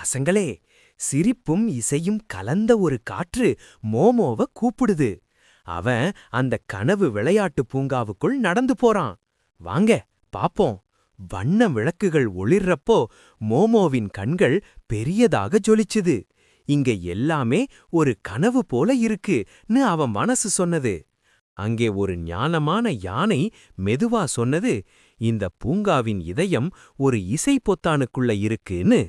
பசங்களே சிரிப்பும் இசையும் கலந்த ஒரு காற்று மோமோவ கூப்பிடுது. அவன் அந்த கனவு விளையாட்டு பூங்காவுக்குள் நடந்து போறான். வாங்க பாப்போம். வண்ண விளக்குகள் ஒளிர்றப்போ மோமோவின் கண்கள் பெரியதாக ஜொலிச்சுது. இங்க எல்லாமே ஒரு கனவு போல இருக்குன்னு அவன் மனசு சொன்னது. அங்கே ஒரு ஞானமான யானை மெதுவா சொன்னது இந்த பூங்காவின் இதயம் ஒரு இசை பொத்தானுக்குள்ள இருக்குன்னு.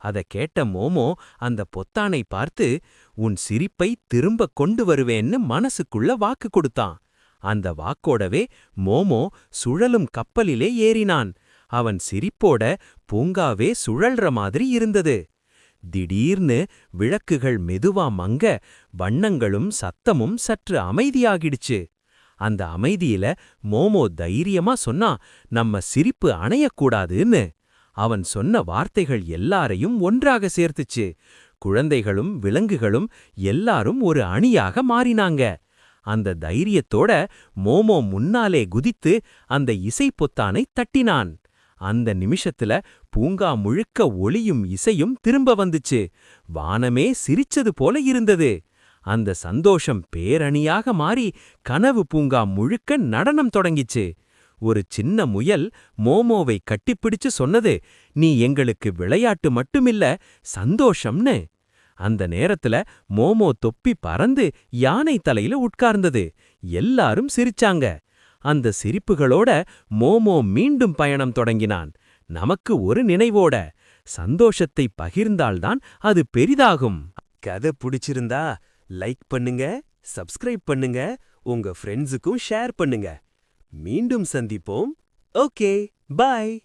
அதை கேட்ட மோமோ அந்த பொத்தானை பார்த்து உன் சிரிப்பை திரும்ப கொண்டு வருவேன்னு மனசுக்குள்ள வாக்கு கொடுத்தான். அந்த வாக்கோடவே மோமோ சுழலும் கப்பலிலே ஏறினான். அவன் சிரிப்போட பூங்காவே சுழல்ற மாதிரி இருந்தது. திடீர்னு விளக்குகள் மெதுவா மங்க வண்ணங்களும் சத்தமும் சற்று அமைதியாகிடுச்சு. அந்த அமைதியில மோமோ தைரியமா சொன்னா நம்ம சிரிப்பு அணையக்கூடாதுன்னு. அவன் சொன்ன வார்த்தைகள் எல்லாரையும் ஒன்றாக சேர்த்துச்சு. குழந்தைகளும் விலங்குகளும் எல்லாரும் ஒரு அணியாக மாறினாங்க. அந்த தைரியத்தோட மோமோ முன்னாலே குதித்து அந்த இசைப்பொத்தானை தட்டினான். அந்த நிமிஷத்துல பூங்கா முழுக்க ஒளியும் இசையும் திரும்ப வந்துச்சு. வானமே சிரிச்சது போல இருந்தது. அந்த சந்தோஷம் பேரணியாக மாறி கனவு பூங்கா முழுக்க நடனம் தொடங்கிச்சு. ஒரு சின்ன முயல் மோமோவை கட்டிப்பிடிச்சு சொன்னது நீ எங்களுக்கு விளையாட்டு மட்டுமில்ல சந்தோஷம்னு. அந்த நேரத்துல மோமோ தொப்பி பறந்து யானை தலையில உட்கார்ந்தது. எல்லாரும் சிரிச்சாங்க. அந்த சிரிப்புகளோட மோமோ மீண்டும் பயணம் தொடங்கினான். நமக்கு ஒரு நினைவோட சந்தோஷத்தை பகிர்ந்தால்தான் அது பெரிதாகும். கதை பிடிச்சிருந்தா லைக் பண்ணுங்க சப்ஸ்கிரைப் பண்ணுங்க உங்க ஃப்ரெண்ட்ஸுக்கும் ஷேர் பண்ணுங்க. மீண்டும் சந்திப்போம். Okay bye.